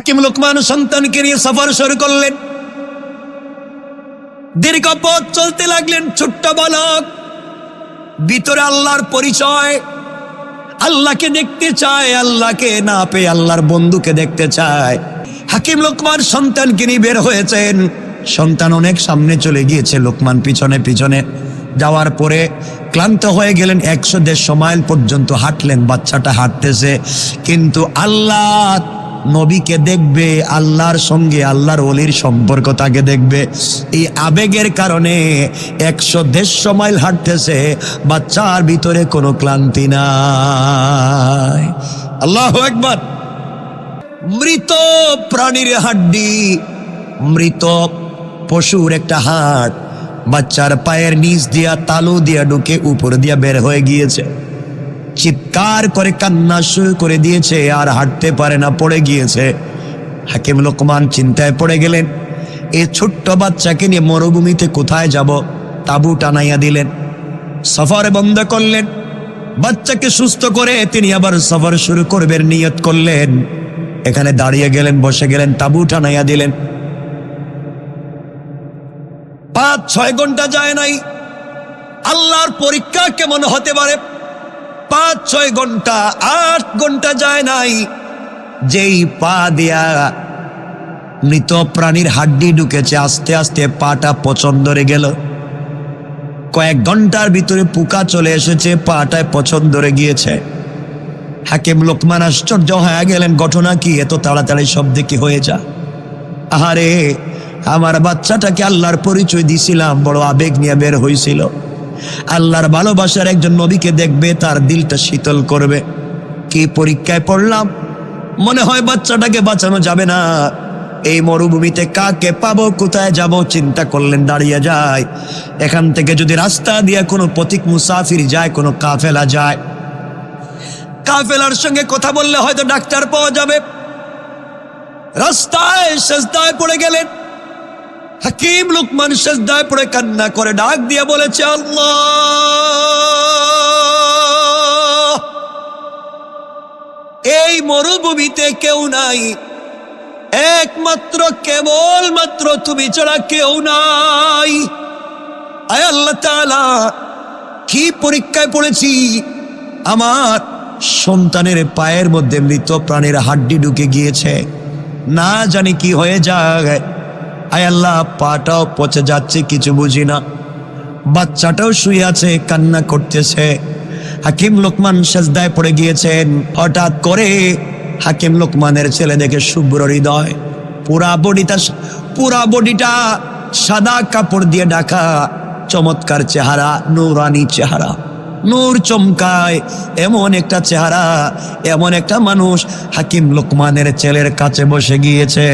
হাকিম লোকমান সন্তানকে নিয়ে সফর শুরু করলেন। দীর্ঘ পথ চলতে লাগলেন ছোট্ট বালক। ভিতরে আল্লাহর পরিচয়। আল্লাহকে দেখতে চায়, আল্লাহকে না পেয়ে আল্লাহর বন্ধুকে দেখতে চায়। হাকিম লোকমান সন্তানকে নিয়ে বের হয়েছেন। সন্তান অনেক সামনে চলে গিয়েছে, লোকমান পিছনে পিছনে। যাওয়ার পরে ক্লান্ত হয়ে গেলেন, একশো দেড়শো মাইল পর্যন্ত হাঁটলেন, বাচ্চাটা হাঁটতেছে। কিন্তু আল্লাহ নবীকে দেখবে, আল্লাহর সঙ্গে আল্লাহর অলির সম্পর্ক তাকে দেখবে। এই আবেগের কারণে একশো দেড়শো মাইল হাঁটতেছে, বাচ্চার ভিতরে কোনো ক্লান্তি নাই। আল্লাহ একবার মৃত প্রাণীর হাড্ডি, মৃত পশুর একটা হাট বাচ্চার পায়ের নিচ দিয়া তালু দিয়া ঢুকে উপর দিয়া বের হয়ে গিয়েছে। চিৎকার করে কান্না শুরু করে দিয়েছে, আর হাঁটতে পারে না, পড়ে গিয়েছে। হাকিম লোকমান চিন্তায় পড়ে গেলেন। এই ছোট্ট বাচ্চাকে নিয়ে মরুভূমিতে কোথায় যাব, তাবু টানাইয়া দিলেন। সফর বন্ধ করলেন। বাচ্চাকে সুস্থ করে তিনি আবার সফর শুরু করবেন, নিয়ত করলেন। এখানে দাঁড়িয়ে গেলেন, বসে গেলেন, তাবু টানাইয়া দিলেন। পাঁচ, ছয় ঘণ্টা যায় নাই। আল্লাহর পরীক্ষা কেমন হতে পারে? পাঁচ, ছয় ঘণ্টা, আট ঘণ্টা যায় নাই। যেই পা দিয়া মৃত প্রাণীর হাড্ডি ঢুকেছে, আস্তে আস্তে পাটা পছন্দরে গেল। কয়েক ঘণ্টার ভিতরে পোকা চলে এসেছে, পাটায় পছন্দরে গিয়েছে। হাকিম লোকমান আশ্চর্য হয়ে গেলেন, ঘটনা কি? এত তাড়াতাড়ি সব দেখি হয়ে যা আহারে, আমার বাচ্চাটাকে আল্লাহর পরিচয় দিছিলাম, বড় আবেগ নিয়ে বের হয়েছিল আল্লাহর ভালোবাসার একজন নবীকে দেখবে, তার দিলটা শীতল করবে। কি পরীক্ষায় পড়লাম? মনে হয় বাচ্চাটাকে বাঁচানো যাবে না। এই মরুভূমিতে কাকে পাবো, কোথায় যাব, চিন্তা করলেন, দাঁড়িয়ে যায়। এখান থেকে যদি রাস্তা দিয়ে কোনো পথিক মুসাফির যায়, কোনো কাফেলা যায়। কাফেলার সঙ্গে কথা বললে হয়তো ডাক্তার পাওয়া যাবে। রাস্তায়, সেজদায় পড়ে গেলেন। হাকিম লুকমান সেজদায় পড়ে কান্না করে, ডাক দিয়ে বলেছে, আল্লাহ! এই মরুভূমিতে কেউ নাই। একমাত্র কেবল মাত্র তুমি ছাড়া কেউ নাই। আয় আল্লাহ তালা কি পরীক্ষায় পড়েছি? আমার সন্তানের পায়ের মধ্যে মৃত প্রাণের হাড্ডি ঢুকে গিয়েছে। না জানি কি হয়ে যায়। আয় আল্লাহ, পাটাও পচে যাচ্ছে, কিছু বুঝি না। বাচ্চাটাও শুয়ে আছে, কান্না করতেছে। হাকিম লোকমান সেজদায় পড়ে গিয়েছেন। হঠাৎ করে হাকিম লোকমানের ছেলে দেখে শুভ্র হৃদয়। পুরা বডিটা পুরা বডিটা সাদা কাপড় দিয়ে ঢাকা, চমৎকার চেহারা, নুরানি চেহারা। নূর চমকায়, এমন একটা চেহারা, এমন একটা মানুষ হাকিম লোকমানের ছেলের কাছে বসে গিয়েছে।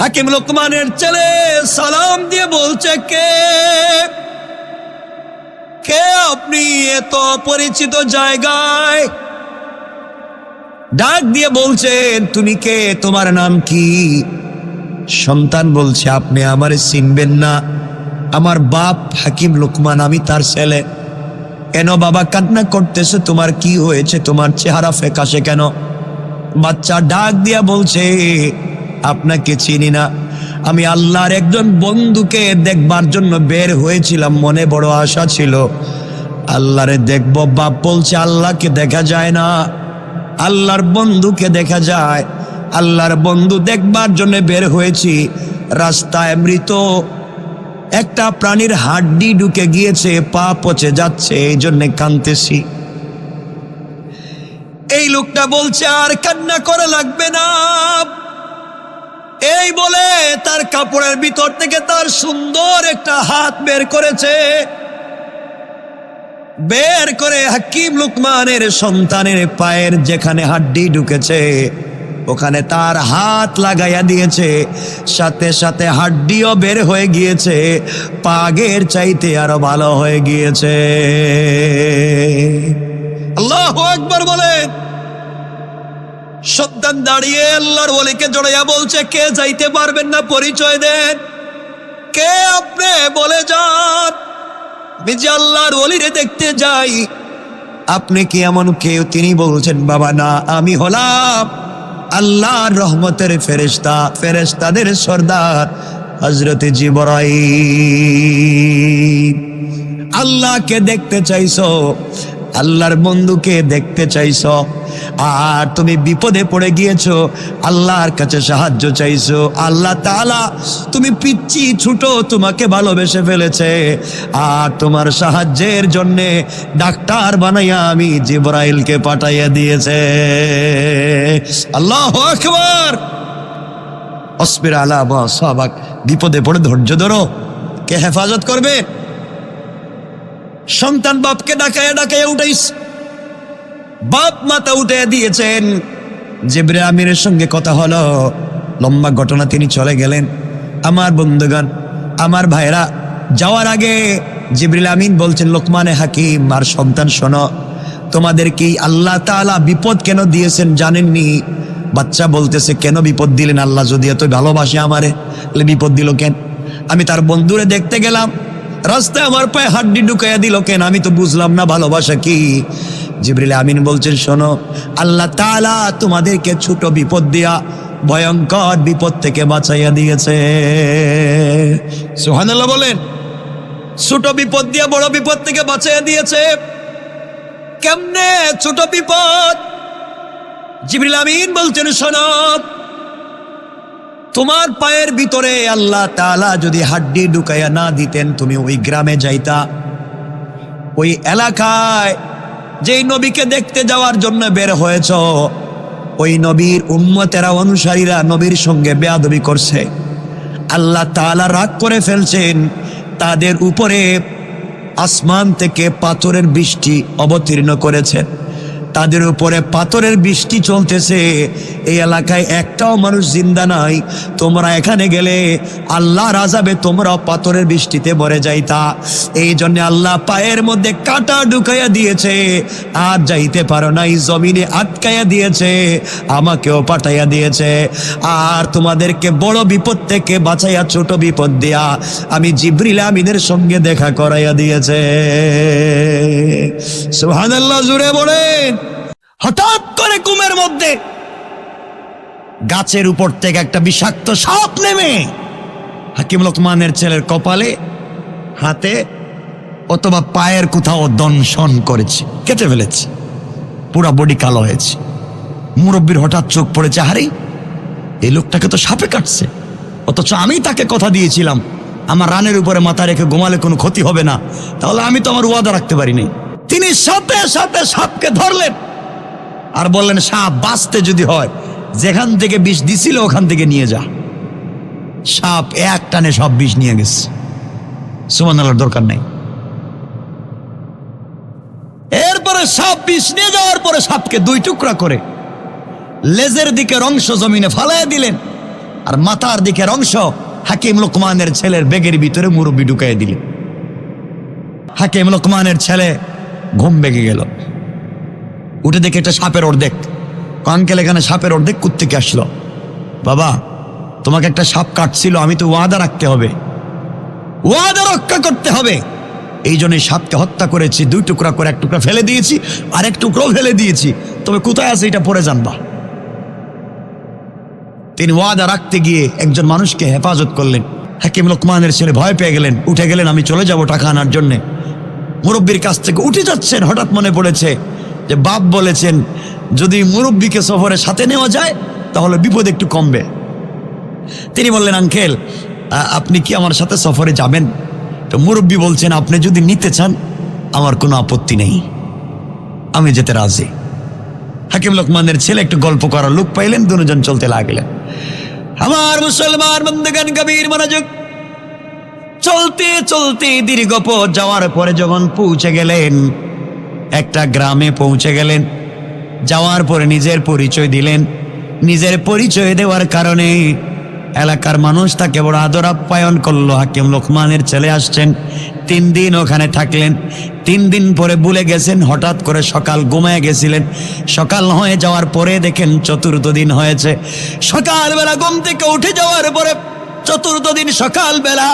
হাকিম লোকমানের ছেলে সালাম দিয়ে বলছে, কে? কে আপনি এত পরিচিত জায়গায়? ডাক দিয়ে বলছেন, তুমি কে? তোমার নাম কি? সন্তান বলছে, আপনি আমারে চিনবেন না। আমার বাপ হাকিম লোকমান, আমি তার ছেলে। কেন বাবা কান্না করতেছে? তোমার কি হয়েছে? তোমার চেহারা ফেকাশে কেন? বাচ্চা ডাক দিয়া বলছে আপনাকে চিনি না। আমি আল্লাহর একজন বন্ধুকে দেখবার জন্য বের হয়েছিলাম, মনে বড় আশা ছিল। আল্লাহরে দেখব, বাপ বলছে, আল্লাহকে দেখা যায় না। আল্লাহর বন্ধুকে দেখা যায়। আল্লাহর বন্ধু দেখবার জন্য বের হয়েছি। রাস্তায় মৃত একটা প্রাণীর হাড্ডি ঢুকে গিয়েছে, পা পচে যাচ্ছে, এই জন্যে কানতেছি এই লোকটা বলছে, আর কান্না করা লাগবে না। এই বলে তার কাপড়ের ভিতর থেকে তার সুন্দর একটা হাত বের করেছে। বের করে হাকিম লুকমানের সন্তানের পায়ের যেখানে হাড্ডি ঢুকেছে, ওখানে তার হাত লাগাইয়া দিয়েছে। সাথে সাথে হাড্ডিও বের হয়ে গিয়েছে, পাগের চাইতে আরও ভালো হয়ে গিয়েছে। আল্লাহ একবার বলেন সন্তান দাঁড়িয়ে আল্লাহর ওলিকে জড়াইয়া বলছে, কে যাইতে পারবেন না পরিচয় দেন? কে আপনি? বলে যান। যে আল্লাহর ওলিরে দেখতে যাই, আপনি কি এমন কেউ? তিনি বলছেন, বাবা, না, আমি হলাম আল্লাহর রহমতের ফেরেশতা, ফেরেশতাদের সর্দার হজরতে জিবরাই আল্লাহকে দেখতে চাইছো, আল্লাহর বন্ধুকে দেখতে চাইছো আর তুমি বিপদে পড়ে গিয়েছো, আল্লাহর কাছে সাহায্য চাইছো। আল্লাহ তালা তুমি পিচ্ছি ছুটো তোমাকে ভালোবেসে ফেলেছে। আর তোমার সাহায্যের জন্যে ডাক্তার বানাইয়া আমি জিব্রাইলকে পাঠাইয়া দিয়েছে। আল্লাহ আকবার! অসবির আলা বা সবাক বিপদে পড়ে ধৈর্য ধরো, কে হেফাজত করবে? সন্তান বাপকে ডাকায় ডাকায় উঠাইস। বাপ মাতা উঠে দিয়েছেন। জেবরে আমিরের সঙ্গে কথা হলো। লম্বা ঘটনা তিনি চলে গেলেন। আমার বন্ধুগণ, আমার ভাইরা যাওয়ার আগে জিবরিল আমিন বলছেন, লোকমানে হাকিম, আর সন্তান শোনো তোমাদের কি আল্লাহ তাআলা বিপদ কেন দিয়েছেন জানেননি? বাচ্চা বলতেছে, কেন বিপদ দিলেন আল্লাহ? যদি এত ভালোবাসে আমারে বিপদ দিল কেন? আমি তার বন্ধুরে দেখতে গেলাম। রাস্তায় আমার পায়ে হাড্ডি ঢুকাইয়া দিল কেন? আমি তো বুঝলাম না, ভালোবাসা কি? জিবরিল আমিন বলছেন, শোনো, আল্লাহ তালা তোমাদেরকে ছোট বিপদ দিয়া, ভয়ঙ্কর বিপদ থেকে বাঁচাইয়া দিয়েছে। সুহানাল্লাহ বলেন, ছোট বিপদ দিয়া বড় বিপদ থেকে বাঁচাইয়া দিয়েছে। কেমনে ছোট বিপদ? জিবরিল আমিন বলছেন, শোনো, তোমার পায়ের ভিতরে আল্লাহ তালা যদি হাড্ডি ঢুকাইয়া না দিতেন, তুমি ওই গ্রামে যাইতা। ওই এলাকায় যেই নবীকে দেখতে যাওয়ার জন্য বের হয়েছ, ওই নবীর উম্মতেরা, অনুসারীরা নবীর সঙ্গে বেয়াদবি করছে। আল্লাহ তালা রাগ করে ফেলছেন, তাদের উপরে আসমান থেকে পাথরের বৃষ্টি অবতীর্ণ করেছেন। তাদের উপরে পাথরের বৃষ্টি চলতেছে। এই এলাকায় একটাও মানুষ জিন্দা নাই। তোমরা এখানে গেলে আল্লাহ রাজাবে তোমরা পাথরের বৃষ্টিতে ভরে যাইতা। এই জন্য আল্লাহ পায়ের মধ্যে কাটা ঢুকাইয়া দিয়েছে। আর যাইতে পারো নাই, জমিনে আটকাইয়া দিয়েছে, আমাকেও পাঠাইয়া দিয়েছে। আর তোমাদেরকে বড় বিপদ থেকে বাঁচাইয়া, ছোট বিপদ দিয়া আমি জিব্রিল আমিনের সঙ্গে দেখা করাইয়া দিয়েছে। সুবহানাল্লাহ জুড়ে বলেন। হঠাৎ করে কুমের মধ্যে গাছের উপর থেকে একটা বিষাক্ত সাপ নেমে। হাকিম লোকমানের ছেলের কপালে, হাতে অথবা পায়ের কোথাও দংশন করেছে, কেটে ফেলেছে, পুরা বডি কালো হয়েছে। মুরব্বীর হঠাৎ চোখ পড়েছে হারে এই লোকটাকে তো সাপে কাটছে। অথচ আমি তাকে কথা দিয়েছিলাম, আমার রানের উপরে মাথা রেখে ঘুমালে কোনো ক্ষতি হবে না, তাহলে আমি তো আমার ওয়াদা রাখতে পারিনি। তিনি সাথে সাথে সাপকে ধরলেন। আর বললেন, সাপ বাঁচতে যদি হয়, যেখান থেকে বিষ দিছিল ওখান থেকে নিয়ে যা। সাপ এক টানে সব বিষ নিয়ে গেছে। সুমান আল্লাহর দরকার নাই। এরপরে সাপ বিষ নিয়ে যাওয়ার পরে সাপকে দুই টুকরা করে লেজের দিকের অংশ জমিনে ফালাইয়া দিলেন, আর মাথার দিকের অংশ হাকিম লোকমানের ছেলের বেগের ভিতরে মুরব্বী ঢুকাইয়া দিলেন। হাকিম লোকমানের ছেলে ঘুম বেগে গেল। উঠে দেখে একটা সাপের অর্ধেক। আঙ্কেল এখানে সাপের অর্ধেক কুত্তিকে আসলো? বাবা, তোমাকে একটা সাপ কাটছিল, আমি তো ওয়াদা রাখতে হবে। ওয়াদা রক্ষা করতে হবে। এই জন্য সাপকে হত্যা করেছি, দুই টুকরা করে এক টুকরা ফেলে দিয়েছি আর এক টুকরাও ফেলে দিয়েছি। তবে কোথায় আছে এটা পরে জানবা। তিনি ওয়াদা রাখতে গিয়ে একজন মানুষকে হেফাজত করলেন। হাকিম লোকমানের ছেলে ভয় পেয়ে গেলেন, উঠে গেলেন, আমি চলে যাব টাকা আনার জন্যে। মুরব্বীর কাছ থেকে উঠে যাচ্ছেন, হঠাৎ মনে পড়েছে যে বাপ বলেছেন, যদি মুরব্বীকে সফরে সাথে নেওয়া যায়, তাহলে বিপদ একটু কমবে। তিনি বললেন, আঙ্কেল আপনি কি আমার সাথে সফরে যাবেন? তো মুরব্বী বলছেন, আপনি যদি নিতে চান, আমার কোনো আপত্তি নেই। আমি যেতে রাজি। হাকিম লোকমানের ছেলে একটু গল্প করার লোক পাইলেন, দুজন চলতে লাগলেন। আমার মুসলমান বন্ধুগান কবির মনোযোগ। চলতে চলতে দীর্ঘ পথ যাওয়ার পরে যখন পৌঁছে গেলেন একটা গ্রামে পৌঁছে গেলেন। যাওয়ার পরে নিজের পরিচয় দিলেন। নিজের পরিচয় দেওয়ার কারণে এলাকার মানুষ তাকে বড় আদর আপ্যায়ন করল। হাকিম লোকমানের ছেলে আসছেন। তিন দিন ওখানে থাকলেন। তিন দিন পরে ভুলে গেছেন। হঠাৎ করে সকাল ঘুমায় গেছিলেন। সকাল হয়ে যাওয়ার পরে দেখেন চতুর্থ দিন হয়েছে। সকালবেলা ঘুম থেকে উঠে যাওয়ার পরে চতুর্থ দিন সকালবেলা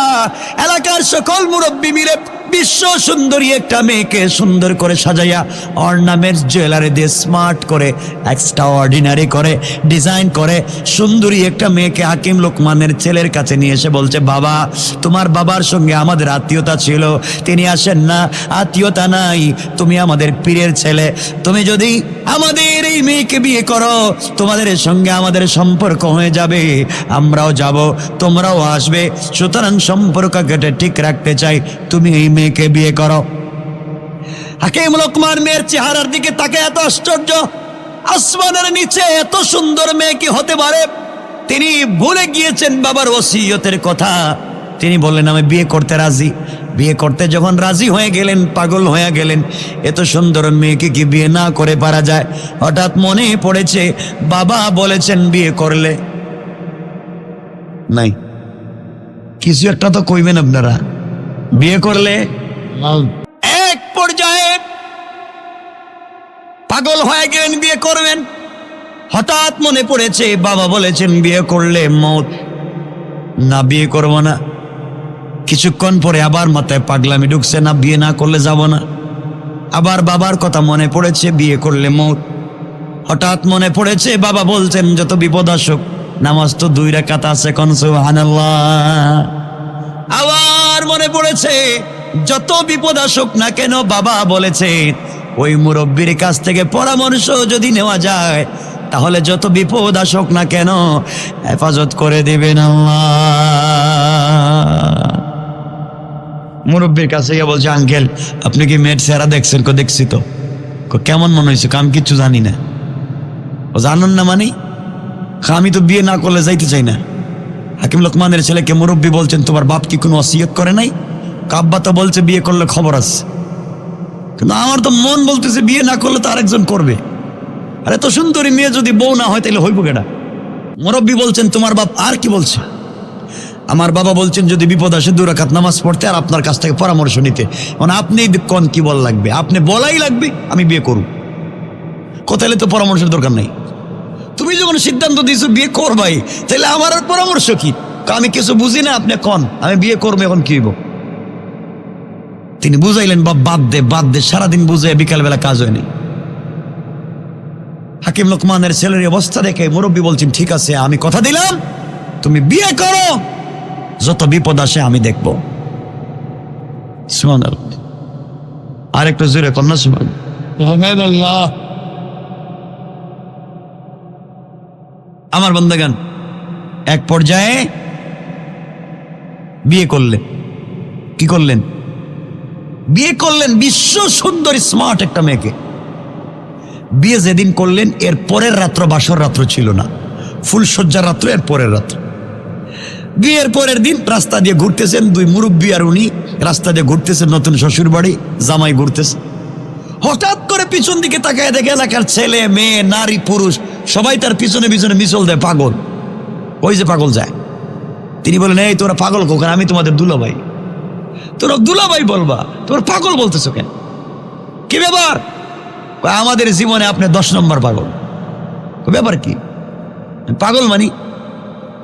এলাকার সকল মুরব্বী মিলে বিশ্ব সুন্দরী একটা মেয়েকে সুন্দর করে সাজাইয়া অর্নামেন্টস জুয়েলারি দিয়ে স্মার্ট করে এক্সট্রা অর্ডিনারি করে ডিজাইন করে, সুন্দরী একটা মেয়েকে হাকিম লোকমানের ছেলের কাছে নিয়ে এসে বলছে, বাবা, তোমার বাবার সঙ্গে আমাদের আত্মীয়তা ছিল, তিনি আসেন না, আত্মীয়তা নাই, তুমি আমাদের পীরের ছেলে, তুমি যদি আমাদের এই মেয়েকে বিয়ে করো, তোমাদের সঙ্গে আমাদের সম্পর্ক হয়ে যাবে, আমরাও যাব, তোমরাও আসবে, সুতরাং সম্পর্ক কেটে ঠিক রাখতে চাই, তুমি এই মেয়েকে বিয়ে করো। হাকিম লোকমান মেয়ের চেহারার দিকে তাকে এত আশ্চর্য। আসমানের নিচে এত সুন্দর মেয়ে কি হতে পারে? তিনি ভুলে গিয়েছেন বাবার ওসিয়তের কথা। তিনি বললেন, আমি বিয়ে করতে রাজি। বিয়ে করতে যখন রাজি হয়ে গেলেন, পাগল হয়ে গেলেন, এত সুন্দর মেয়েকে কি বিয়ে না করে পারা যায়? হঠাৎ মনে পড়েছে, বাবা বলেছেন বিয়ে করলে। নাই। কিছু একটা তো কইবেন আপনারা। বিয়ে করলে এক পর্যায়ে পাগল হয়ে গেলেন বিয়ে করবেন। হঠাৎ মনে পড়েছে বাবা বলেছেন বিয়ে করলে মত। না বিয়ে করব না। কিছুক্ষণ পরে আবার মাথায় পাগলামি ঢুকছে না বিয়ে না করলে যাব না। আবার বাবার কথা মনে পড়েছে বিয়ে করলে মত। হঠাৎ মনে পড়েছে বাবা বলছেন যত বিপদ আসুক নামাজ তো দুই রেখাত আছে কোন সুবহানাল্লাহ। আবার মনে পড়েছে যত বিপদ আসুক না কেন বাবা বলেছে ওই মুরব্বীর কাছ থেকে পরামর্শ যদি নেওয়া যায় তাহলে যত বিপদ আসুক না কেন হেফাজত করে দিবেন মুরব্বীর কাছে গিয়ে বলছে আঙ্কেল আপনি কি মেয়ের সেরা দেখছেন? কো দেখছি তো। কেমন মনে হয়েছে? কো, আমি কিচ্ছু জানি না। ও জানেন না মানে? আমি তো বিয়ে না করলে যাইতে চাই না। হাকিম লোকমানের ছেলেকে মুরব্বী বলছেন, তোমার বাপ কি কোনো অসিয়ত করে নাই? কাব্বা তো বলছে, বিয়ে করলে খবর আছে। কিন্তু আমার তো মন বলতেছে, বিয়ে না করলে তো আরেকজন করবে। আরে তো সুন্দরী মেয়ে যদি বউ না হয় তাহলে হইব কেটা মুরব্বী বলছেন, তোমার বাপ আর কি বলছে? আমার বাবা বলছেন, যদি বিপদ আসে, দু রাকাত নামাজ পড়তে আর আপনার কাছ থেকে পরামর্শ নিতে। মানে আপনি কন কি বল লাগবে? আপনি বলাই লাগবে, আমি বিয়ে করব কোথায় তো পরামর্শের দরকার নেই। তুমি যখন সিদ্ধান্ত দিয়েছ বিয়ে করবাই, তাহলে আমার আর পরামর্শ কি? আমি কিছু বুঝি না, আপনি কন, আমি বিয়ে করব এখন কি তিনি বুঝাইলেন বা বাদ দে বাদ দে, সারাদিন বুঝাই বিকালবেলা কাজ হয়নি। হাকিম লোকমানের ছেলের অবস্থা দেখে মুরব্বী বলছেন, ঠিক আছে, আমি কথা দিলাম, তুমি বিয়ে করো, যত বিপদ আসে আমি দেখব। সুমান আর একটু জোরে কন্যা সুমান আমার বন্দাগান এক পর্যায়ে বিয়ে করলেন কি করলেন? বিয়ে করলেন বিশ্ব সুন্দর স্মার্ট একটা মেয়েকে। বিয়ে যেদিন করলেন, এর পরের রাত্র বাসর রাত্র ছিল না। ফুলসজ্জার রাত্র, এর পরের রাত্র। বিয়ের পরের দিন রাস্তা দিয়ে ঘুরতেছেন দুই মুরব্বী আর উনি। রাস্তা দিয়ে ঘুরতেছেন নতুন শ্বশুর বাড়ি জামাই ঘুরতেছে। হঠাৎ করে পিছন দিকে তাকায় দেখে এলাকার ছেলে, মেয়ে, নারী, পুরুষ সবাই তার পিছনে পিছনে মিশল দেয়, পাগল। ওই যে পাগল যায়। তিনি বলেন, এই, তোরা পাগল কোখানে আমি তোমাদের দুলাভাই। তোরা দুলাভাই বলবা? তোর পাগল বলতেছো কেন? কি ব্যাপার? আমাদের জীবনে আপনি দশ নম্বর পাগল। ব্যাপার কি? পাগল মানি?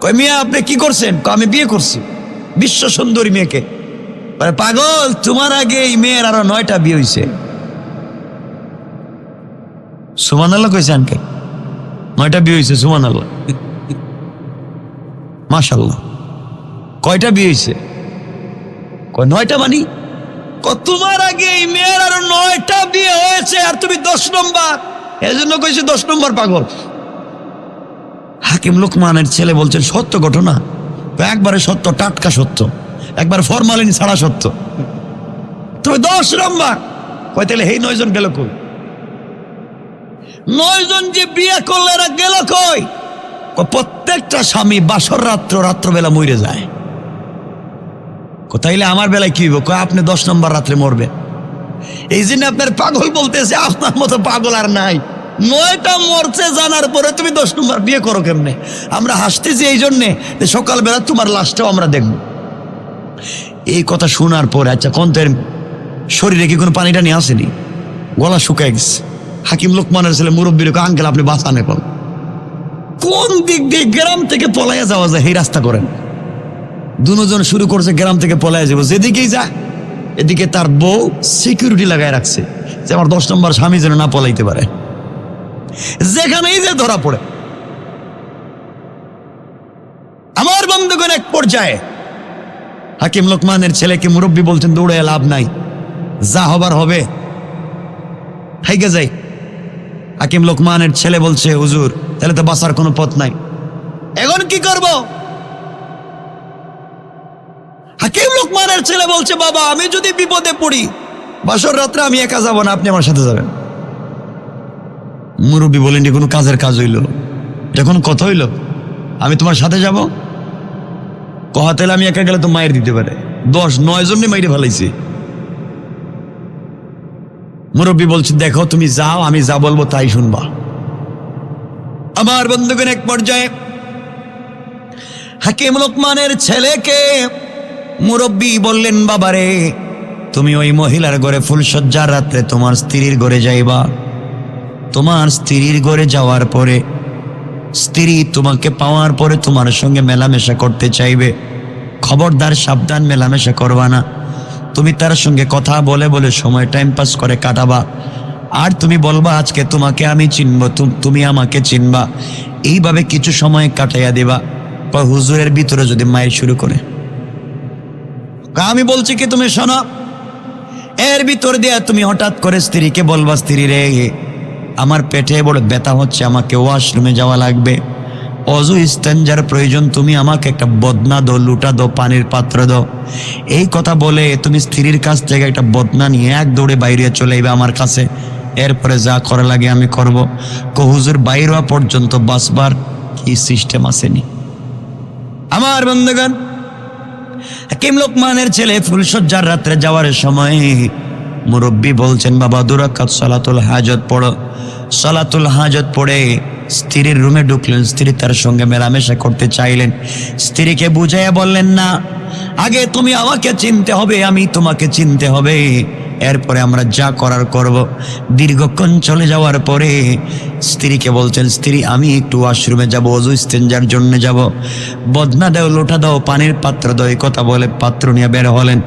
কয়, মিয়া, আপনি কি করছেন? আমি বিয়ে করছি। বিশ্ব সুন্দরী মেয়েকে। পাগল, তোমার আগে এই মেয়ের আরও নয়টা বিয়ে হয়েছে সুমান আল্লাহ কইছে আনকে। নয়টা বিয়ে হয়েছে সুমান আল্লাহ মাশাল্লাহ কয়টা বিয়ে হয়েছে? নয়টা মানি? তোমার আগে এই মেয়ের আরও নয়টা বিয়ে হয়েছে আর তুমি দশ নম্বর। এজন্য কইছে, দশ নম্বর পাগল। হাকিম লোকমানের ছেলে বলছেন, সত্য ঘটনা? একবারে সত্য, টাটকা সত্য। একবার ফরমালিন ছাড়া সত্য। তুমি দশ নম্বর? কয়, তাহলে এই নয়জন গেল কই? নয়জন যে বিয়ে করলে এরা গেল কই? প্রত্যেকটা স্বামী বাসর রাত্র, রাত্রবেলা মরে যায়। কোথাইলে আমার বেলায় কি হইব? কয় আপনি দশ নম্বর রাত্রে মরবেন। এই জন্য আপনার পাগল বলতেছে, আপনার মতো পাগল আর নাই। নয়টা মরছে জানার পরে তুমি দশ নম্বর বিয়ে করো কেমনে? আমরা হাসতেছি এই জন্যে যে সকালবেলা তোমার লাশটাও আমরা দেখব। এই কথা শোনার পরে আচ্ছা কোন তো এর শরীরে কি কোনো পানি টানি আসেনি? গলা শুকায় গেছে। হাকিম লোকমানের ছেলে মুরব্বীর আঙ্কেল, আপনি বাঁচান এখন। কোন দিক দিয়ে গ্রাম থেকে পলাইয়া যাওয়া যায় এই রাস্তা করেন। দুজন শুরু করছে, গ্রাম থেকে পলাইয়া যাব। যেদিকেই যা, এদিকে তার বউ সিকিউরিটি লাগায় রাখছে, যে আমার দশ নম্বর স্বামী যেন না পলাইতে পারে। যেখানেই যে ধরা পড়ে। আমার বন্ধুগণ, এক পর্যায়ে হাকিম লোকমানের ছেলেকে মুরব্বী বলছেন দৌড়ে লাভ নাই। যা হবার হবে হাইগে যাই। হাকিম লোকমানের ছেলে বলছে, হুজুর, তাহলে তো বাঁচার কোনো পথ নাই। এখন কি করব? হাকিম লোকমানের ছেলে বলছে, বাবা, আমি যদি বিপদে পড়ি, বাসর রাত্রে আমি একা যাব না, আপনি আমার সাথে যাবেন। মুরব্বী বলেন কোনো কাজের কাজ হইল। কোনো কথা হইল? আমি তোমার সাথে যাব? কহাতেলে আমি একা গেলে তো মায়ের দিতে পারে। দশ, নয় জনে মাইরে ফেলাইছি। মুরব্বী বলছে দেখো, তুমি যাও, আমি যা বলব তাই শুনবা। আমার বন্ধুগণ, এক পর্যায়ে হাকিম লোকমানের ছেলেকে মুরব্বী বললেন, বাবারে, তুমি ওই মহিলার ঘরে ফুলসজ্জার রাত্রে তোমার স্ত্রীর ঘরে যাইবা। তোমার স্ত্রীর ঘরে যাওয়ার পরে স্ত্রী তোমাকে পাওয়ার পরে তোমার সঙ্গে মেলামেশা করতে চাইবে। খবরদার সাবধান মেলামেশা করবা না। তুমি তার সঙ্গে কথা বলে বলে সময় টাইম পাস করে কাটাবা। আর তুমি বলবা, আজকে তোমাকে আমি চিনব তুমি আমাকে চিনবা। এইভাবে কিছু সময় কাটাইয়া দেবা। হুজুরের ভিতরে যদি মায়ের শুরু করে। আমি বলছি কি তুমি শোনো, এর ভিতর দিয়ে তুমি হঠাৎ করে স্ত্রীকে বলবা, স্ত্রী রে, আমার পেটে বড় ব্যথা হচ্ছে, আমাকে ওয়াশরুমে যাওয়া লাগবে। অজু স্ট্যান্ডার প্রয়োজন, তুমি আমাকে একটা বদনা দো লুটা দো পানির পাত্র দাও। এই কথা বলে তুমি স্ত্রীর কাছ থেকে একটা বদনা নিয়ে এক দৌড়ে বাইরে চলে যাবে আমার কাছে। এরপরে যা করা লাগে আমি করব। কহুজুর বাইর হওয়া পর্যন্ত বাসবার কি সিস্টেম আসেনি? আমার বন্ধুগণ, হাকিম লোকমানের ছেলে ফুলসজ্জার রাত্রে যাওয়ার সময় মুরব্বী বলছেন, বাবা, দুরাকাত সালাতুল হাজত পড়ো। সালাতুল হাজত পড়ে স্ত্রীর রুমে ঢুকলেন, স্ত্রী তার সঙ্গে মেলামেশা করতে চাইলেন। স্ত্রীকে বুঝাইয়া বললেন, না, আগে তুমি আমাকে চিনতে হবে, আমি তোমাকে চিনতে হবে। এরপরে আমরা যা করার করব। দীর্ঘক্ষণ চলে যাওয়ার পরে স্ত্রীকে বলছেন, স্ত্রী, আমি একটু ওয়াশরুমে যাব, অজু স্টেঞ্জার জন্য যাব। বদনা দাও, লোটা দাও, পানির পাত্র দাও। এই কথা বলে পাত্র নিয়ে বের হলেন।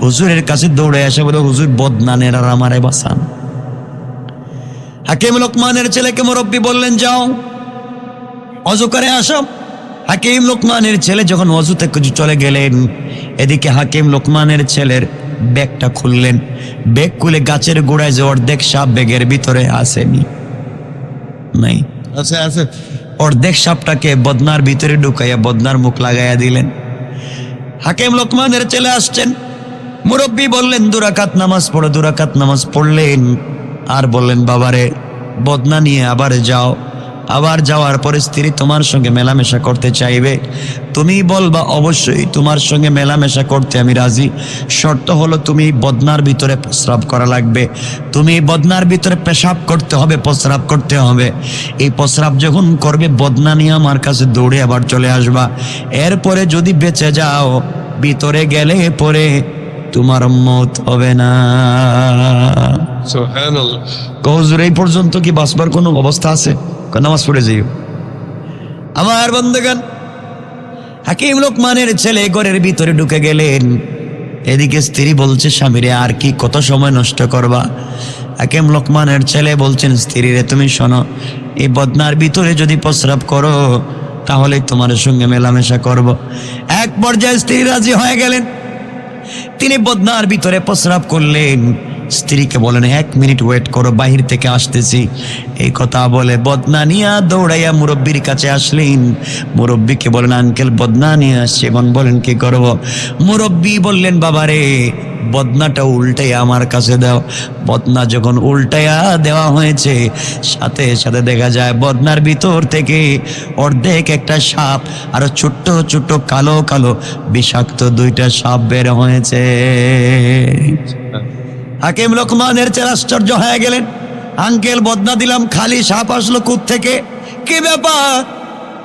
হুজুরের কাছে দৌড়ে আসে বলে, হুজুর বদনানের আর আমারে বাসান হাকিম লোকমানের ছেলেকে মুরব্বী বললেন যাও অজু করে আসো। হাকিম লোকমানের ছেলে যখন অজু থেকে চলে গেলেন এদিকে হাকিম লোকমানের ছেলের ব্যাগটা খুললেন। ব্যাগ খুলে গাছের গোড়ায় যে অর্ধেক সাপ ব্যাগের ভিতরে আসেনি। নাই। আছে আছে। অর্ধেক সাপটাকে বদনার ভিতরে ঢুকাইয়া বদনার মুখ লাগাইয়া দিলেন। হাকিম লোকমানের ছেলে আসছেন। মুরব্বী বললেন দুরাকাত নামাজ পড়ে দুরাকাত নামাজ পড়লেন। আর বললেন, বাবারে, বদনা নিয়ে আবার যাও। আবার যাওয়ার পরে স্ত্রী তোমার সঙ্গে মেলামেশা করতে চাইবে। তুমি বলবা অবশ্যই তোমার সঙ্গে মেলামেশা করতে আমি রাজি। শর্ত হলো তুমি বদনার ভিতরে প্রস্রাব করা লাগবে। তুমি বদনার ভিতরে পেশাব করতে হবে, প্রস্রাব করতে হবে। এই প্রস্রাব যখন করবে, বদনা নিয়ে আমার কাছে দৌড়ে আবার চলে আসবা। এরপরে যদি বেঁচে যাও, ভিতরে গেলে পরে তোমার মত হবে না। কহজুর এই পর্যন্ত কি বাঁচবার কোনো অবস্থা আছে? নামাজ পড়ে যাইও। আমার বন্ধুগান হাকিম লোকমানের ছেলে ঘরের ভিতরে ঢুকে গেলেন। এদিকে স্ত্রী বলছে স্বামীরে আর কি কত সময় নষ্ট করবা? হাকিম লোকমানের ছেলে বলছেন স্ত্রীরে তুমি শোনো এই বদনার ভিতরে যদি প্রস্রাব করো তাহলে তোমার সঙ্গে মেলামেশা করব। এক পর্যায়ে স্ত্রী রাজি হয়ে গেলেন। তিনি বদনার ভিতরে প্রস্রাব করলেন। স্ত্রীকে বলেন, এক মিনিট ওয়েট করো, বাহির থেকে আসতেছি। এই কথা বলে বদনা নিয়া দৌড়াইয়া মুরব্বীর কাছে আসলেন। মুরব্বীকে বলেন, আঙ্কেল, বদনা নিয়ে আসছে। এবং বলেন, কি করব? মুরব্বী বললেন, বাবারে বদনাটা উল্টাইয়া আমার কাছে দাও। বদনা যখন উল্টাইয়া দেওয়া হয়েছে, সাথে সাথে দেখা যায় বদনার ভিতর থেকে অর্ধেক একটা সাপ আর ছোট্ট ছোট্ট কালো কালো বিষাক্ত দুইটা সাপ বের হয়েছে। হাকিম লোকমানের চেয়ে আশ্চর্য হয়ে গেলেন। আঙ্কেল, বদনা দিলাম, খালি সাপ আসলো কুত থেকে? কি ব্যাপার?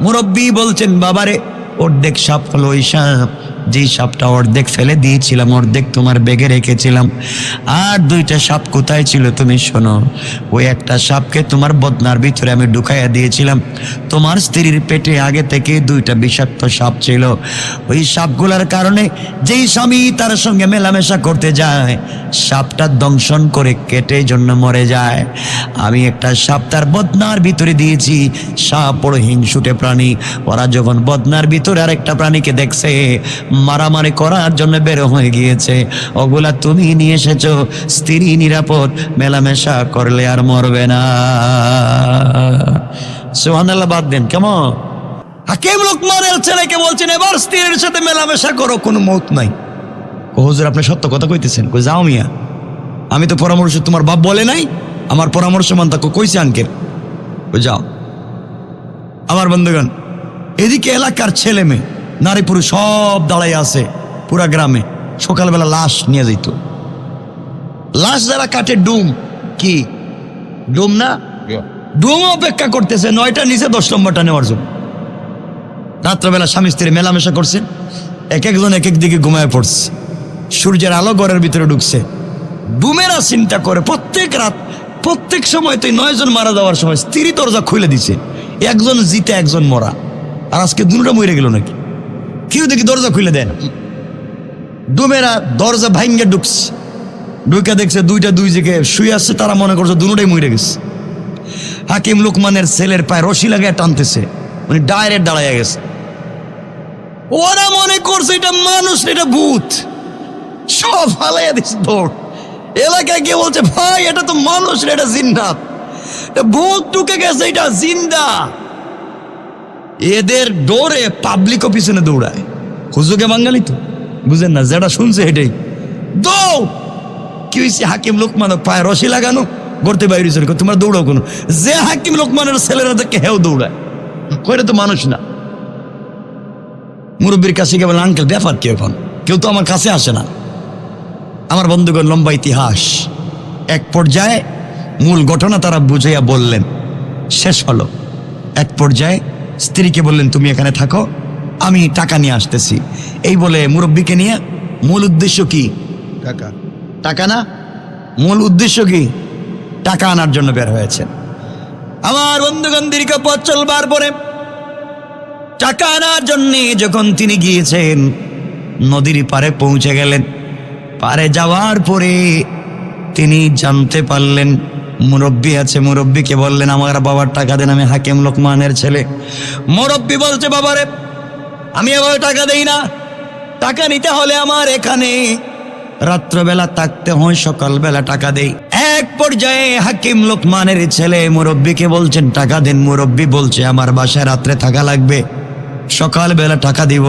মুরব্বী বলছেন, বাবারে, অর্ধেক সাপ হলো ওই সাপ। যেই সাপটা অর্ধেক ফেলে দিয়েছিলাম, অর্ধেক তোমার বেগে রেখেছিলাম। আর দুইটা সাপ কোথায় ছিল তুমি শোনো? ওই একটা সাপকে তোমার বদনার ভিতরে আমি ঢুকাইয়া দিয়েছিলাম। তোমার স্ত্রীর পেটে আগে থেকে দুইটা বিষাক্ত সাপ ছিল। ওই সাপগুলার কারণে যেই স্বামী তার সঙ্গে মেলামেশা করতে যায়, সাপটা দংশন করে কেটে জন্য মরে যায়। আমি একটা সাপ তার বদনার ভিতরে দিয়েছি। সাপ বড় হিংসুটে প্রাণী। ওরা যখন বদনার ভিতরে আরেকটা প্রাণীকে দেখছে মারামারি করার জন্য বের হয়ে গিয়েছে। ওগুলা তুমি নিয়ে এসেছ, স্ত্রী নিরাপদ, মেলামেশা করলে আর মরবে না। সোহানাল্লাহ বাদ দেন, কেমন? হাকিম লোকমানের ছেলেকে বলছেন, এবার স্ত্রীর সাথে মেলামেশা করো, কোনো মত নাই। ও হুজুর, আপনি সত্য কথা কইতেছেন। কই, যাও মিয়া। আমি তো পরামর্শ তোমার বাপ বলে নাই, আমার পরামর্শ মান তাকে কইছে আনকে। ও যাও। আমার বন্ধুগণ, এদিকে এলাকার ছেলে মেয়ে নারী পুরুষ সব দাঁড়াই আছে পুরা গ্রামে। সকালবেলা লাশ নিয়ে যেত লাশ যারা কাটে ডুম। কি? ডুম না? ডুম অপেক্ষা করতেছে নয়টা নিচে দশ নম্বরটা নেওয়ার জন্য। রাত্রবেলা স্বামী স্ত্রী মেলামেশা করছে এক একজন এক এক দিকে ঘুমায় পড়ছে। সূর্যের আলো ঘরের ভিতরে ঢুকছে। ডুমেরা চিন্তা করে প্রত্যেক রাত প্রত্যেক সময় তো নয়জন মারা যাওয়ার সময় স্ত্রী দরজা খুলে দিছে। একজন জিতে একজন মরা। আর আজকে দুটা মরে গেল নাকি? কেউ দেখি দরজা খুলে দেন ডুমেরা দরজা ভাঙ্গে ঢুকছে। ঢুকে দেখছে দুইটা দুই দিকে শুয়ে আসছে তারা মনে করছে দুটাই মরে গেছে। হাকিম লোকমানের ছেলের পায়ে রশি লাগায় টানতেছে। উনি ডাইরেক্ট দাঁড়ায় গেছে। ওরা মনে করছে এটা মানুষ, এটা ভূত। সব ফালাইয়া দিচ্ছে দৌড়। এলাকায় গিয়ে বলছে, ভাই, এটা তো মানুষ এটা জিন্দা ভূত ঢুকে গেছে, এটা জিন্দা। এদের ডোরে পাবলিক পিছনে দৌড়ায়। হুজুকে বাঙালি তো। বুঝেন না, যেটা শুনছে এটাই। দৌড়! কি হয়েছে হাকিম লোকমান পায়ে রশি লাগানো গড়তে বাইরে তোমরা দৌড়াও কোনো। যে হাকিম লোকমানের ছেলেরা দেখে হেও দৌড়ায়। কইটা তো মানুষ না। মুরব্বীর কাছে গিয়ে আঙ্কেল, ব্যাপার কি এখন? কেউ তো আমার কাছে আসে না। আমার বন্ধুগণ, লম্বা ইতিহাস। এক পর্যায়ে মূল ঘটনা তারা বুঝাইয়া বললেন। শেষ হলো। এক পর্যায়ে স্ত্রীকে বললেন তুমি এখানে থাকো আমি টাকা নিয়ে আসতেছি। এই বলে মুরব্বীকে নিয়ে মূল উদ্দেশ্য কি? টাকা। টাকা না মূল উদ্দেশ্য কি? টাকা আনার জন্য বের হয়েছে আমার বন্ধুগণ দীর্ঘ পথ চলবার পরে টাকা আনার জন্য যখন তিনি গিয়েছেন নদীর পারে পৌঁছে গেলেন। পারে যাওয়ার পরে তিনি জানতে পারলেন মুরব্বী আছে, মুরব্বীকে বললেন, আমার বাবার টাকা দেন, আমি হাকিম লোকমানের ছেলে। মুরব্বী বলছে, বাবারে, আমি এভাবে টাকা দেই না। টাকা নিতে হলে আমার এখানে রাত্রবেলা থাকতে হয়, সকালবেলা টাকা দেই। এক পর্যায়ে হাকিম লোকমানের ছেলে মুরব্বীকে বলছেন, টাকা দেন মুরব্বী, বলছে, আমার বাসায় রাত্রে থাকা লাগবে, সকালবেলা টাকা দিব।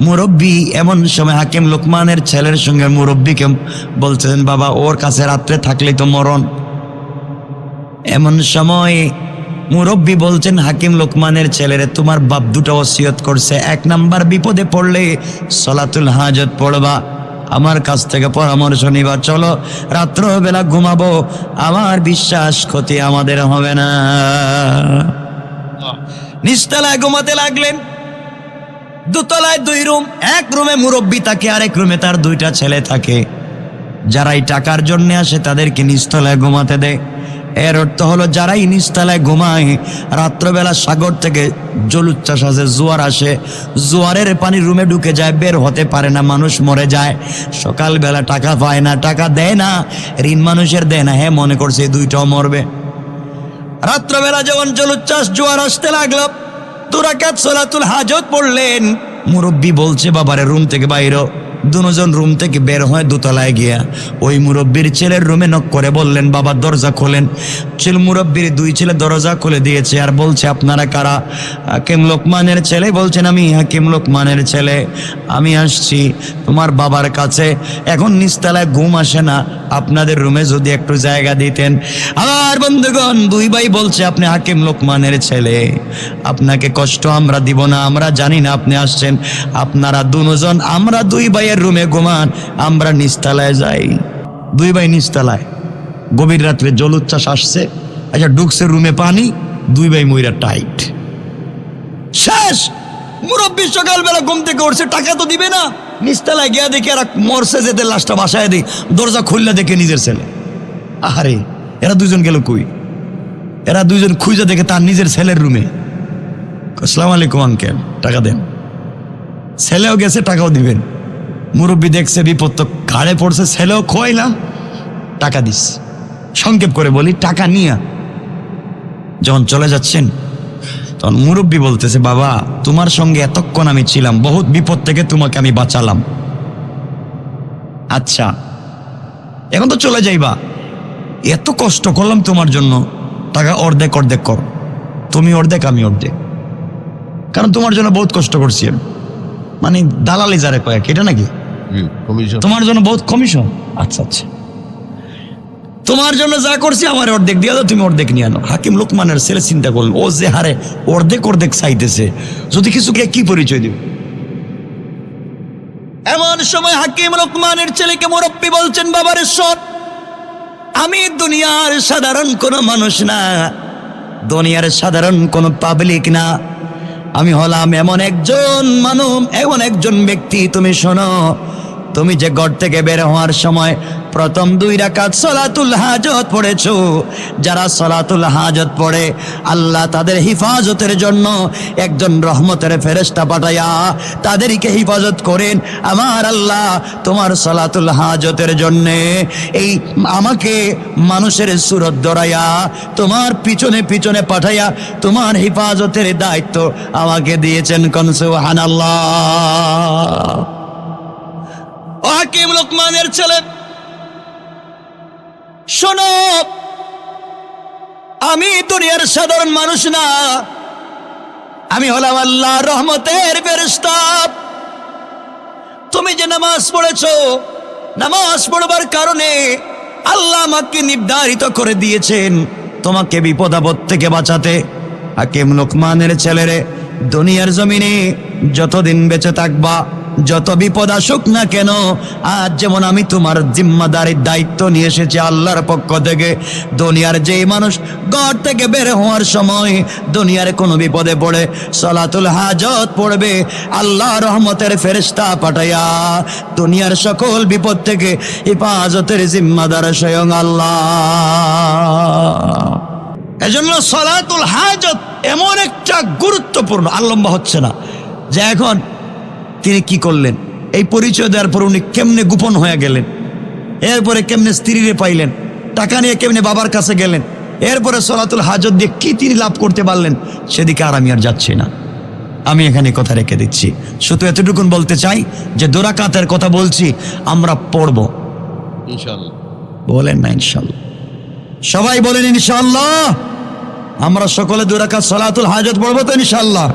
মুরব্বী এমন সময় হাকিম লোকমানের ছেলের সঙ্গে মুরব্বীকে বলছেন, বাবা, ওর কাছে রাত্রে থাকলেই তো মরণ। এমন সময় মুরব্বী বলছেন, হাকিম লোকমানের ছেলেরে তোমার বাপ দুটো ওসিয়ত করছে। এক নাম্বার বিপদে পড়লে সলাতুল হাজত পড়বা। আমার কাছ থেকে পরামর্শ নিবা। চলো, রাত্রবেলা ঘুমাবো। আমার বিশ্বাস ক্ষতি আমাদের হবে না। নিচতলায় ঘুমাতে লাগলেন। দোতলায় দুই রুম, এক রুমে মুরব্বী থাকে, আরেক রুমে তার দুইটা ছেলে থাকে। যারা এই টাকার জন্য আসে তাদেরকে নিচতলায় ঘুমাতে দেয়। এর অর্থ হলো যারাই নিচতলায় ঘুমায়, রাত্রবেলা সাগর থেকে জলুচ্ছ্বাস আসে, জোয়ার আসে, জোয়ারের পানি রুমে ঢুকে যায়, বের হতে পারে না, মানুষ মরে যায়। সকালবেলা টাকা পায় না, টাকা দেয় না, ঋণ মানুষের দেয় না হ্যাঁ মনে করছে দুইটাও মরবে। রাত্রবেলা যখন জলোচ্ছ্বাস, জোয়ার আসতে লাগল, দুরাকাত সোলাতুল হাজত পড়লেন। মুরব্বী বলছে, বাবারে, রুম থেকে বাইর। হ। দুজন রুম থেকে বের হয় দোতলায় গিয়া ওই মুরব্বীর ছেলের রুমে নক করে বললেন, বাবা, দরজা খোলেন। ছেলে মুরব্বীর দুই ছেলে দরজা খুলে দিয়েছে আর বলছে, আপনারা কারা? হাকিম লোকমানের ছেলে বলছেন, আমি হাকিম লোকমানের ছেলে, আমি আসছি তোমার বাবার কাছে। এখন নিচতলায় ঘুম আসে না, আপনাদের রুমে যদি একটু জায়গা দিতেন। আমার বন্ধুগণ, দুই ভাই বলছে, আপনি হাকিম লোকমানের ছেলে, আপনাকে কষ্ট আমরা দিব না, আমরা জানি না আপনি আসছেন। আপনারা দুজন, আমরা দুই ভাইয়ের রুমে ঘুমান, আমরা নিচতলায় যাই। দুই ভাই নিচতলায় গভীর রাত্রে জলোচ্ছ্বাস আসছে আচ্ছা ঢুকছে রুমে পানি, দুই ভাই ময়রা টাইট। শেষ! মুরব্বী সকালবেলা ঘুম থেকে উঠছে, টাকা তো দিবে না। নিচতলায় গিয়া দেখি এরা মরছে যেতে লাশটা বাসায় দিই, দরজা খুললে দেখে নিজের ছেলে। আহারে, এরা দুজন গেল কই? এরা দুজন খুঁজে দেখে তার নিজের ছেলের রুমে। আসসালামু আলাইকুম, আঙ্কেল, টাকা দেন। ছেলেও গেছে, টাকাও দিবেন। মুরব্বী দেখছে, বিপদ তো ঘাড়ে পড়ছে, ছেলেও খোয়াইলা টাকা দিস। সংক্ষেপ করে বলি, টাকা নিয়া। যখন চলে যাচ্ছেন, তখন মুরব্বী বলতেছে, বাবা, তোমার সঙ্গে এতক্ষণ আমি ছিলাম, বহুত বিপদ থেকে তোমাকে আমি বাঁচালাম। আচ্ছা এখন তো চলে যাইবা। এত কষ্ট করলাম তোমার জন্য। টাকা অর্ধেক অর্ধেক কর। তুমি অর্ধেক, আমি অর্ধেক। কারণ তোমার জন্য বহুত কষ্ট করছি মানে দালালি যারে কয়েক এটা নাকি? কমিশন তোমার জন্য বহুত কমিশন আচ্ছা আচ্ছা। তোমার জন্য যা করছি, আমার অর্ধেক দিয়ে দাও, তুমি অর্ধেক নিয়ে আনো হাকিম লোকমানের ছেলে চিন্তা করল ও যে হারে অর্ধেক অর্ধেক চাইতেছে। যদি কিছু কে, কি পরিচয় দিব এমন সময় হাকিম লোকমানের ছেলেকে মুরব্বী বলছেন, বাবার সব আমি দুনিয়ার সাধারণ কোনো মানুষ না। দুনিয়ার সাধারণ কোনো পাবলিক না। আমি হলাম এমন একজন মানুষ, এমন একজন ব্যক্তি, তুমি শোনো। তুমি যে ঘর থেকে বের হওয়ার সময় প্রথম দুই রাকাত সলাতুল হাজত পড়েছো, যারা সলাতুল হাজত পড়ে, আল্লাহ তাদের হিফাজতের জন্য একজন রহমতের ফেরেস্তা পাঠাইয়া তাদেরকে হিফাজত করেন। আমার আল্লাহ তোমার সলাতুল হাজতের জন্যে এই আমাকে মানুষের সুরত ধরাইয়া তোমার পিছনে পিছনে পাঠাইয়া তোমার হিফাজতের দায়িত্ব আমাকে দিয়েছেন কনসুহান আল্লাহ হাকিম লোকমানের ছেলে। শোনো, আমি দুনিয়ার সাধারণ মানুষ না। আমি হলাম আল্লাহ রহমতের ফেরেশতা। তুমি যে নামাজ পড়েছ, নামাজ পড়বার কারণে আল্লাহ আমাকে নির্ধারিত করে দিয়েছেন তোমাকে বিপদ আপদ থেকে বাঁচাতে। হাকিম লোকমানের ছেলেরে, দুনিয়ার জমিনে যতদিন বেঁচে থাকবা যত বিপদ আসুক না কেন, আজ যেমন আমি তোমার জিম্মাদারির দায়িত্ব নিয়ে এসেছি আল্লাহর পক্ষ থেকে, দুনিয়ার যেই মানুষ ঘর থেকে বের হওয়ার সময় দুনিয়ার কোনো বিপদে পড়ে, সলাতুল হাজত পড়বে আল্লাহ রহমতের ফেরেস্তা পাঠাইয়া দুনিয়ার সকল বিপদ থেকে হেফাজতের জিম্মাদার স্বয়ং আল্লাহ। এজন্য সলাতুল হাজত এমন একটা গুরুত্বপূর্ণ, আর লম্বা হচ্ছে না। যে এখন তিনি কি করলেন? এই পরিচয় দেওয়ার পর উনি কেমনে গোপন হয়ে গেলেন? এরপরে কেমনে স্ত্রীরে পাইলেন? টাকা নিয়ে কেমনে বাবার কাছে গেলেন? এরপরে সলাতুল হাজত দিয়ে কি তিনি লাভ করতে পারলেন? সেদিকে আর আমি আর যাচ্ছি না। আমি এখানে কথা রেখে দিচ্ছি। শুধু এতটুকুন বলতে চাই যে দোরাকাতের কথা বলছি আমরা পড়ব। বলেন না ইনশাল্লাহ সবাই বলেন ইনশাল্লাহ আমরা সকলে দুরাকাত সলাতুল হাজত পড়ব তো ইনশাল্লাহ